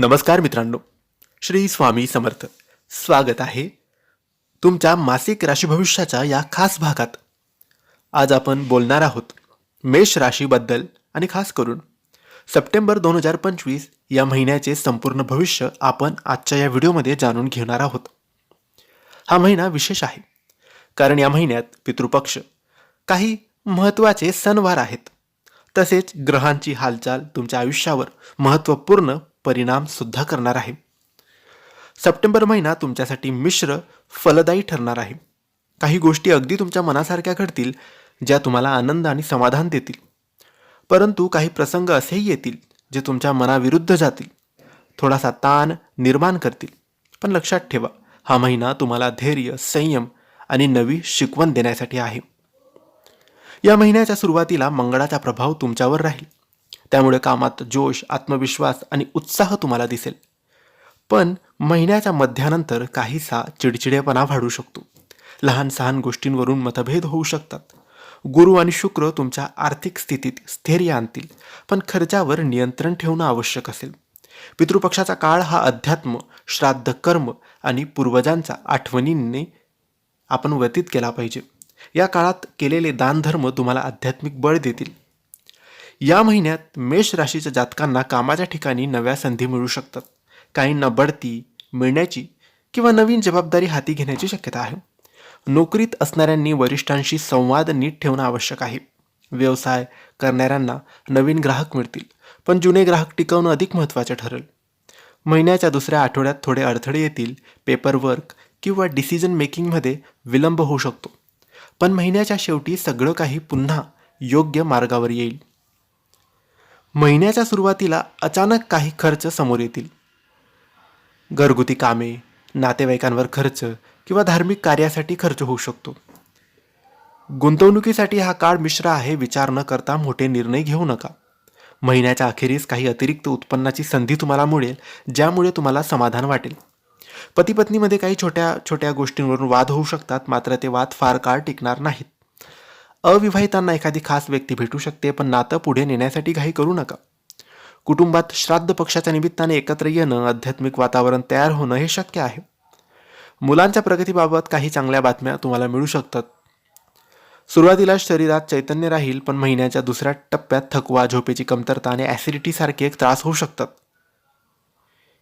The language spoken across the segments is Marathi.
नमस्कार मित्रांनो. श्री स्वामी समर्थ. स्वागत आहे तुमच्या मासिक राशी भविष्याच्या या खास भागात. आज आपण बोलणार आहोत मेष राशीबद्दल आणि खास करून सप्टेंबर दोन हजार पंचवीस या महिन्याचे संपूर्ण भविष्य आपण आजच्या या व्हिडिओमध्ये जाणून घेणार आहोत. हा महिना विशेष आहे. कारण या महिन्यात पितृपक्ष काही महत्त्वाचे सणवार आहेत. तसेच ग्रहांची हालचाल तुमच्या आयुष्यावर महत्त्वपूर्ण परिणामसुद्धा करणार आहे. सप्टेंबर महिना तुमच्यासाठी मिश्र फलदायी ठरणार आहे. काही गोष्टी अगदी तुमच्या मनासारख्या घडतील ज्या तुम्हाला आनंद आणि समाधान देतील. परंतु काही प्रसंग असेही येतील जे तुमच्या मनाविरुद्ध जातील. थोडासा ताण निर्माण करतील. पण लक्षात ठेवा हा महिना तुम्हाला धैर्य संयम आणि नवी शिकवण देण्यासाठी आहे. या महिन्याच्या सुरुवातीला मंगळाचा प्रभाव तुमच्यावर राहील. त्यामुळे कामात जोश आत्मविश्वास आणि उत्साह तुम्हाला दिसेल. पण महिन्याच्या मध्यानंतर काहीसा चिडचिडेपणा वाढू शकतो. लहान सहान गोष्टींवरून मतभेद होऊ शकतात. गुरु आणि शुक्र तुमच्या आर्थिक स्थितीत स्थैर्य आणतील पण खर्चावर नियंत्रण ठेवणं आवश्यक असेल. पितृपक्षाचा काळ हा अध्यात्म श्राद्ध कर्म आणि पूर्वजांचा आठवणींनी आपण व्यतीत केला पाहिजे. या काळात केलेले दानधर्म तुम्हाला आध्यात्मिक बळ देतील. या महिन्यात मेष राशीच्या जातकांना कामाच्या ठिकाणी नव्या संधी मिळू शकतात. काहींना बढती मिळण्याची किंवा नवीन जबाबदारी हाती घेण्याची शक्यता आहे. नोकरीत असणाऱ्यांनी वरिष्ठांशी संवाद नीट ठेवणं आवश्यक आहे. व्यवसाय करणाऱ्यांना नवीन ग्राहक मिळतील पण जुने ग्राहक टिकवणं अधिक महत्त्वाचं ठरेल. महिन्याच्या दुसऱ्या आठवड्यात थोडे अडथळे येतील पेपरवर्क किंवा डिसिजन मेकिंगमध्ये विलंब होऊ शकतो. पण महिन्याच्या शेवटी सगळं काही पुन्हा योग्य मार्गावर येईल. महिन्याच्या सुरुवातीला अचानक काही खर्च समोर येतील. घरगुती कामे नातेवाईकांवर खर्च किंवा धार्मिक कार्यासाठी खर्च होऊ शकतो. गुंतवणुकीसाठी हा काळ मिश्र आहे विचार न करता मोठे निर्णय घेऊ नका. महिन्याच्या अखेरीस काही अतिरिक्त उत्पन्नाची संधी तुम्हाला मिळेल ज्यामुळे तुम्हाला समाधान वाटेल. पतीपत्नीमध्ये काही छोट्या छोट्या गोष्टींवरून वाद होऊ शकतात मात्र ते वाद फार काळ टिकणार नाहीत. अविवाहितांना एखादी खास व्यक्ती भेटू शकते पण नातं पुढे नेण्यासाठी काही करू नका. कुटुंबात श्राद्ध पक्षाच्या निमित्ताने एकत्र येणं आध्यात्मिक वातावरण तयार होणं हे शक्य आहे. मुलांच्या प्रगतीबाबत काही चांगल्या बातम्या तुम्हाला मिळू शकतात. सुरुवातीला शरीरात चैतन्य राहील पण महिन्याच्या दुसऱ्या टप्प्यात थकवा झोपेची कमतरता आणि ॲसिडिटी सारखे एक त्रास होऊ शकतात.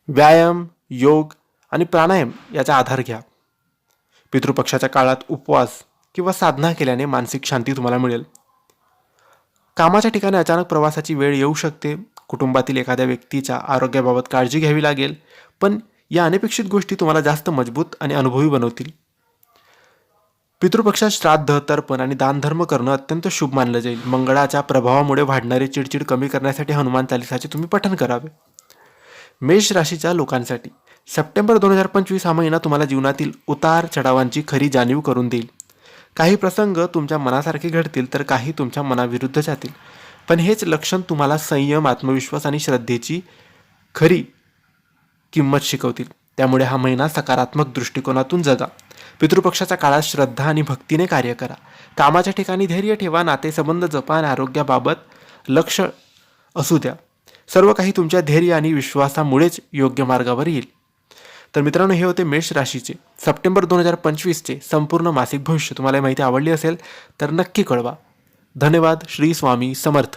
व्यायाम योग आणि प्राणायाम याचा आधार घ्या. पितृपक्षाच्या काळात उपवास किंवा साधना केल्याने मानसिक शांती तुम्हाला मिळेल. कामाच्या ठिकाणी अचानक प्रवासाची वेळ येऊ शकते. कुटुंबातील एखाद्या व्यक्तीच्या आरोग्याबाबत काळजी घ्यावी लागेल. पण या अनपेक्षित गोष्टी तुम्हाला जास्त मजबूत आणि अनुभवी बनवतील. पितृपक्षात श्राद्ध तर्पण आणि दानधर्म करणं अत्यंत शुभ मानलं जाईल. मंगळाच्या प्रभावामुळे वाढणारी चिडचिड कमी करण्यासाठी हनुमान चालिसाचे तुम्ही पठण करावे. मेष राशीच्या लोकांसाठी सप्टेंबर दोन हजार पंचवीस हा महिना तुम्हाला जीवनातील उतार चढावांची खरी जाणीव करून देईल. काही प्रसंग तुमच्या मनासारखे घडतील तर काही तुमच्या मनाविरुद्ध जातील. पण हेच लक्षण तुम्हाला संयम आत्मविश्वास आणि श्रद्धेची खरी किंमत शिकवतील. त्यामुळे हा महिना सकारात्मक दृष्टिकोनातून जगा. पितृपक्षाच्या काळात श्रद्धा आणि भक्तीने कार्य करा. कामाच्या ठिकाणी धैर्य ठेवा नातेसंबंध जपा आणि आरोग्याबाबत लक्ष असू द्या. सर्व काही तुमच्या धैर्य आणि विश्वासामुळेच योग्य मार्गावर येईल. तर मित्रांनो हे होते मेष राशीचे. सप्टेंबर दोन हजार पंचवीसचे संपूर्ण मासिक भविष्य. तुम्हाला माहिती आवडली असेल तर नक्की कळवा. धन्यवाद. श्री स्वामी समर्थ.